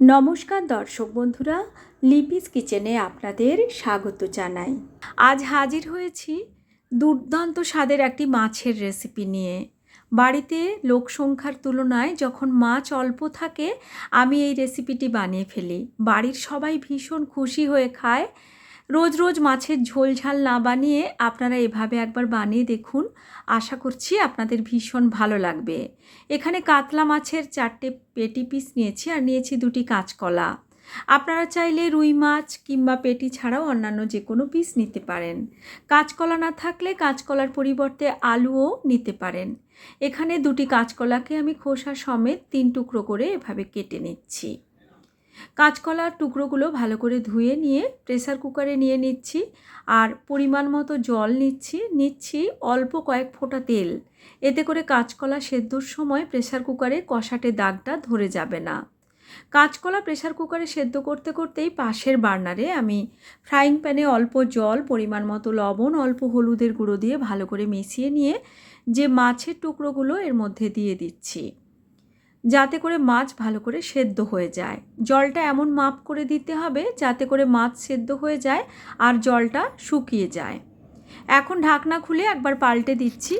নমস্কার দর্শক বন্ধুরা, লিপিস কিচেনে আপনাদের স্বাগত জানাই। আজ হাজির হয়েছি দুর্দান্ত স্বাদের একটি মাছের রেসিপি নিয়ে। বাড়িতে লোক সংখ্যার তুলনায় যখন মাছ অল্প থাকে, আমি এই রেসিপিটি বানিয়ে ফেলি। বাড়ির সবাই ভীষণ খুশি হয়ে খায়। রোজ রোজ মাছের ঝোল ঝাল না বানিয়ে আপনারা এভাবে একবার বানিয়ে দেখুন। আশা করছি আপনাদের ভীষণ ভালো লাগবে। এখানে কাতলা মাছের চারটে পেটি পিস নিয়েছি আর নিয়েছি দুটি কাঁচকলা। আপনারা চাইলে রুই মাছ কিংবা পেটি ছাড়াও অন্যান্য যে কোনো পিস নিতে পারেন। কাঁচকলা না থাকলে কাঁচকলার পরিবর্তে আলুও নিতে পারেন। এখানে দুটি কাঁচকলাকে আমি খোসা সমেত তিন টুকরো করে এভাবে কেটে নিচ্ছি। কাঁচকলার টুকরোগুলো ভালো করে ধুয়ে নিয়ে প্রেসার কুকারে নিয়ে নিচ্ছি আর পরিমাণ মতো জল নিচ্ছি নিচ্ছি অল্প কয়েক ফোঁটা তেল। এতে করে কাঁচকলা সেদ্ধর সময় প্রেসার কুকারে কষাটে দাগটা ধরে যাবে না। কাঁচকলা প্রেসার কুকারে সেদ্ধ করতে করতেই পাশের বার্নারে আমি ফ্রাইং প্যানে অল্প জল, পরিমাণ মতো লবণ, অল্প হলুদের গুঁড়ো দিয়ে ভালো করে মিশিয়ে নিয়ে যে মাছের টুকরোগুলো এর মধ্যে দিয়ে দিচ্ছি। যাতে করে মাছ ভালো করে সেদ্ধ হয়ে যায়। জলটা এমন মাপ করে দিতে হবে যাতে করে মাছ সেদ্ধ হয়ে যায় আর জলটা শুকিয়ে যায়। এখন ঢাকনা খুলে একবার পাল্টে দিচ্ছি।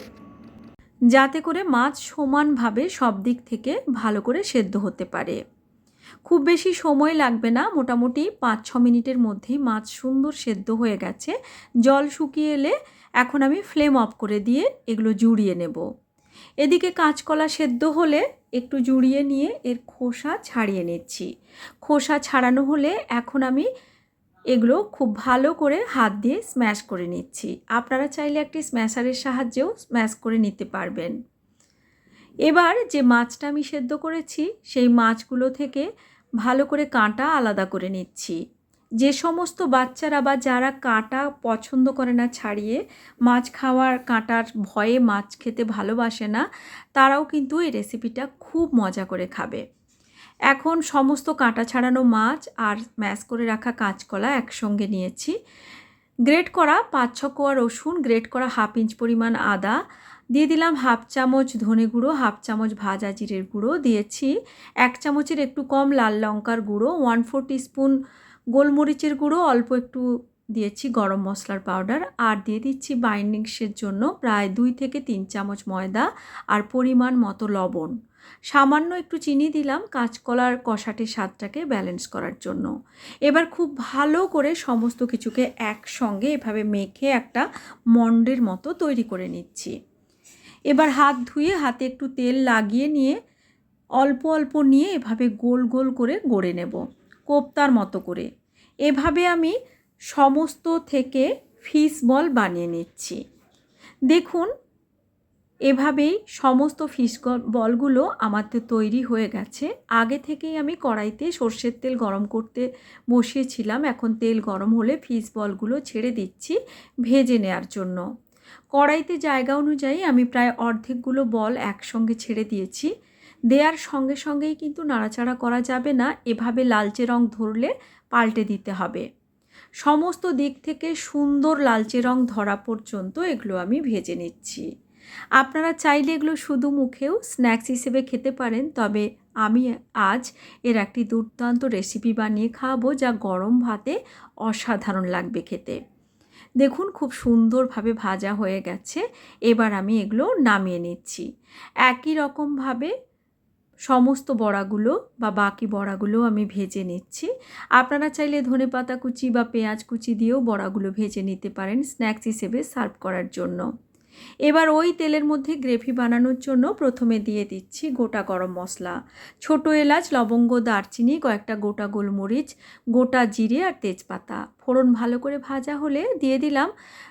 যাতে করে মাছ সমানভাবে সব দিক থেকে ভালো করে সেদ্ধ হতে পারে। খুব বেশি সময় লাগবে না, মোটামুটি পাঁচ ছ মিনিটের মধ্যেই মাছ সুন্দর সেদ্ধ হয়ে গেছে। জল শুকিয়ে এলে এখন আমি ফ্লেম অফ করে দিয়ে এগুলো জুড়িয়ে নেব। এদিকে কাঁচকলা সেদ্ধ হলে একটু জুড়িয়ে নিয়ে এর খোসা ছাড়িয়ে নিচ্ছি। খোসা ছাড়ানো হলে এখন আমি এগুলো খুব ভালো করে হাত দিয়ে স্ম্যাশ করে নিচ্ছি। আপনারা চাইলে একটি স্ম্যাশারের সাহায্যেও স্ম্যাশ করে নিতে পারবেন। এবার যে মাছটা আমি সেদ্ধ করেছি, সেই মাছগুলো থেকে ভালো করে কাঁটা আলাদা করে নিচ্ছি। যে সমস্ত বাচ্চারা বা যারা কাঁটা পছন্দ করে না ছাড়িয়ে, মাছ খাওয়ার কাঁটার ভয়ে মাছ খেতে ভালোবাসে না, তারাও কিন্তু এই রেসিপিটা খুব মজা করে খাবে। এখন সমস্ত কাঁটা ছাড়ানো মাছ আর ম্যাশ করে রাখা কাঁচকলা একসঙ্গে নিয়েছি। গ্রেট করা পাঁচ ছ কোয়া রসুন, গ্রেট করা হাফ ইঞ্চ পরিমাণ আদা, দিয়ে দিলাম হাফ চামচ ধনে গুঁড়ো, হাফ চামচ ভাজা জিরের গুঁড়ো, দিয়েছি এক চামচের একটু কম লাল লঙ্কার গুঁড়ো ওয়ান ফোর স্পুন গোলমরিচের গুঁড়ো অল্প একটু দিয়েছি গরম মশলার পাউডার আর দিয়ে দিচ্ছি বাইন্ডিংসের জন্য প্রায় দুই থেকে তিন চামচ ময়দা আর পরিমাণ মতো লবণ। সামান্য একটু চিনি দিলাম কাঁচকলার কষাটির স্বাদটাকে ব্যালেন্স করার জন্য। এবার খুব ভালো করে সমস্ত কিছুকে একসঙ্গে এভাবে মেখে একটা মন্ডের মতো তৈরি করে নিচ্ছি। এবার হাত ধুয়ে হাতে একটু তেল লাগিয়ে নিয়ে অল্প অল্প নিয়ে এভাবে গোল গোল করে গড়ে নেব। কোপ্তার মতো করে। এভাবে আমি সমস্ত থেকে ফিস বল বানিয়ে নিচ্ছি। দেখুন, এভাবেই সমস্ত ফিস বলগুলো আমার তো তৈরি হয়ে গেছে। আগে থেকেই আমি কড়াইতে সর্ষের তেল গরম করতে বসিয়েছিলাম। এখন তেল গরম হলে ফিস বলগুলো ছেড়ে দিচ্ছি ভেজে নেওয়ার জন্য। কড়াইতে জায়গা অনুযায়ী আমি প্রায় অর্ধেকগুলো বল একসঙ্গে ছেড়ে দিয়েছি। দেওয়ার সঙ্গে সঙ্গেই কিন্তু নাড়াচাড়া করা যাবে না, এভাবে লালচে রং ধরলে পাল্টে দিতে হবে। সমস্ত দিক থেকে সুন্দর লালচে রং ধরা পর্যন্ত এগুলো আমি ভেজে নিচ্ছি। আপনারা চাইলে এগুলো শুধু মুখেও স্ন্যাক্স হিসেবে খেতে পারেন, তবে আমি আজ এর একটি দুর্দান্ত রেসিপি বানিয়ে খাওয়াবো যা গরম ভাতে অসাধারণ লাগবে খেতে। দেখুন খুব সুন্দরভাবে ভাজা হয়ে গেছে, এবার আমি এগুলো নামিয়ে নিচ্ছি। একই রকমভাবে সমস্ত বড়াগুলো বা বাকি বড়াগুলো আমি ভেজে নিচ্ছি। আপনারা চাইলে ধনে পাতা কুচি বা পেঁয়াজ কুচি দিয়েও বড়াগুলো ভেজে নিতে পারেন স্ন্যাক্স হিসেবে সার্ভ করার জন্য। এবার ওই তেলের মধ্যে গ্রেভি বানানোর জন্য প্রথমে দিয়ে দিচ্ছি গোটা গরম মশলা। ছোট এলাচ, লবঙ্গ, দারচিনি, কয়েকটা গোটা গোলমরিচ, গোটা জিরে আর তেজপাতা। ফোড়ন ভালো করে ভাজা হলে দিয়ে দিলাম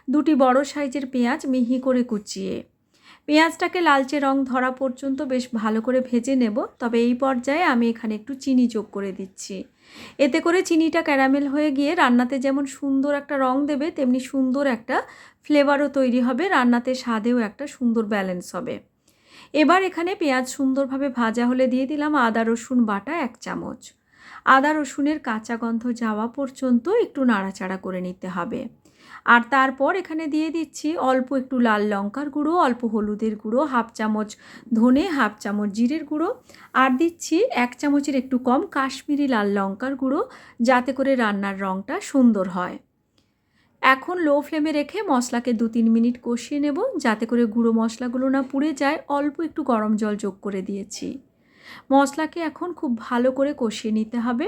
দুটি বড় সাইজের পেঁয়াজ মিহি করে কুচিয়ে। পেঁয়াজটাকে লালচে রং ধরা পর্যন্ত বেশ ভালো করে ভেজে নেব, তবে এই পর্যায়ে আমি এখানে একটু চিনি যোগ করে দিচ্ছি। এতে করে চিনিটা ক্যারামেল হয়ে গিয়ে রান্নাতে যেমন সুন্দর একটা রং দেবে, তেমনি সুন্দর একটা ফ্লেভারও তৈরি হবে, রান্নাতে স্বাদেও একটা সুন্দর ব্যালেন্স হবে। এবার এখানে পেঁয়াজ সুন্দরভাবে ভাজা হলে দিয়ে দিলাম আদা, রসুন বাটা এক চামচ। আদা, রসুনের কাঁচা গন্ধ যাওয়া পর্যন্ত একটু নাড়াচাড়া করে নিতে হবে। আর তারপর এখানে দিয়ে দিচ্ছি অল্প একটু লাল লঙ্কার গুঁড়ো, অল্প হলুদের গুঁড়ো, হাফ চামচ ধনে, হাফ চামচ জিরের গুঁড়ো। আর দিচ্ছি এক চামচের একটু কম কাশ্মীরি লাল লঙ্কার গুঁড়ো, যাতে করে রান্নার রঙটা সুন্দর হয়। এখন লো ফ্লেমে রেখে মশলাকে দু তিন মিনিট কষিয়ে নেব, যাতে করে গুঁড়ো মশলাগুলো না পুড়ে যায়। অল্প একটু গরম জল যোগ করে দিয়েছি। মশলাকে এখন খুব ভালো করে কষিয়ে নিতে হবে।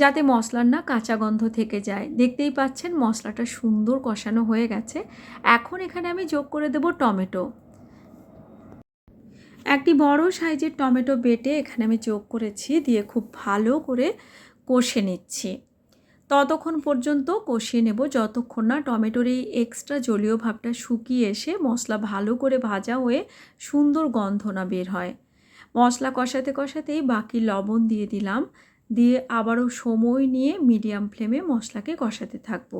যাতে মশলার না কাঁচা গন্ধ থেকে যায়। দেখতেই পাচ্ছেন মশলাটা সুন্দর কষানো হয়ে গেছে। এখন এখানে আমি যোগ করে দেব টমেটো। একটি বড় সাইজের টমেটো বেটে এখানে আমি যোগ করেছি, দিয়ে খুব ভালো করে কষে নিচ্ছি। ততক্ষণ পর্যন্ত কষিয়ে নেব, যতক্ষণ না টমেটোর এই এক্সট্রা জলীয় ভাবটা শুকিয়ে এসে মশলা ভালো করে ভাজা হয়ে সুন্দর গন্ধ না বের হয়। মশলা কষাতে কষাতেই বাকি লবণ দিয়ে দিলাম। দিয়ে আবারও সময় নিয়ে মিডিয়াম ফ্লেমে মশলাকে কষাতে থাকব।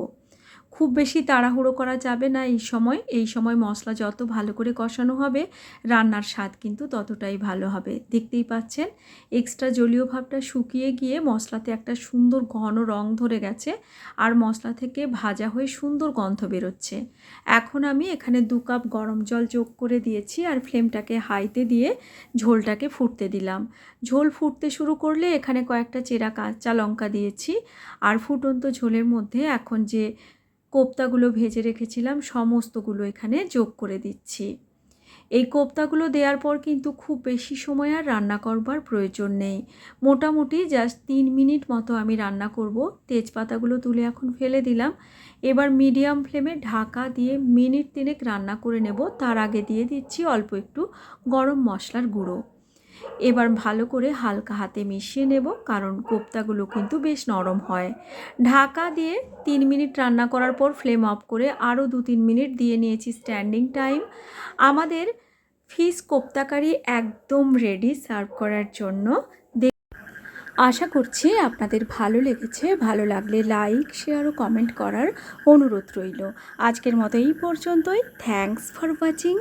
খুব বেশি তাড়াহুড়ো করা যাবে না এই সময়। এই সময় মশলা যত ভালো করে কষানো হবে, রান্নার স্বাদ কিন্তু ততটাই ভালো হবে। দেখতেই পাচ্ছেন, এক্সট্রা জলীয় ভাবটা শুকিয়ে গিয়ে মশলাতে একটা সুন্দর ঘন রং ধরে গেছে আর মশলা থেকে ভাজা হয়ে সুন্দর গন্ধ বেরোচ্ছে। এখন আমি এখানে দু কাপ গরম জল যোগ করে দিয়েছি আর ফ্লেমটাকে হাইতে দিয়ে ঝোলটাকে ফুটতে দিলাম। ঝোল ফুটতে শুরু করলে এখানে কয়েকটা চেরা কাঁচা লঙ্কা দিয়েছি আর ফুটন্ত ঝোলের মধ্যে এখন যে কোপ্তাগুলো ভেজে রেখেছিলাম সমস্তগুলো এখানে যোগ করে দিচ্ছি। এই কোপ্তাগুলো দেওয়ার পর কিন্তু খুব বেশি সময় আর রান্না করবার প্রয়োজন নেই। মোটামুটি জাস্ট তিন মিনিট মতো আমি রান্না করব। তেজপাতাগুলো তুলে এখন ফেলে দিলাম। এবার মিডিয়াম ফ্লেমে ঢাকা দিয়ে মিনিট তিনেক রান্না করে নেব। তার আগে দিয়ে দিচ্ছি অল্প একটু গরম মশলার গুঁড়ো। এবার ভালো করে হালকা হাতে মিশিয়ে নেব, কারণ কোপ্তাগুলো কিন্তু বেশ নরম হয়। ঢাকা দিয়ে তিন মিনিট রান্না করার পর ফ্লেম অফ করে আরও দু তিন মিনিট দিয়ে নিয়েছি স্ট্যান্ডিং টাইম। আমাদের ফিস কোপ্তাকারি একদম রেডি সার্ভ করার জন্য। আশা করছি আপনাদের ভালো লেগেছে, ভালো লাগলে লাইক, শেয়ার ও কমেন্ট করার অনুরোধ রইল। আজকের মতো এই পর্যন্তই। Thanks for watching.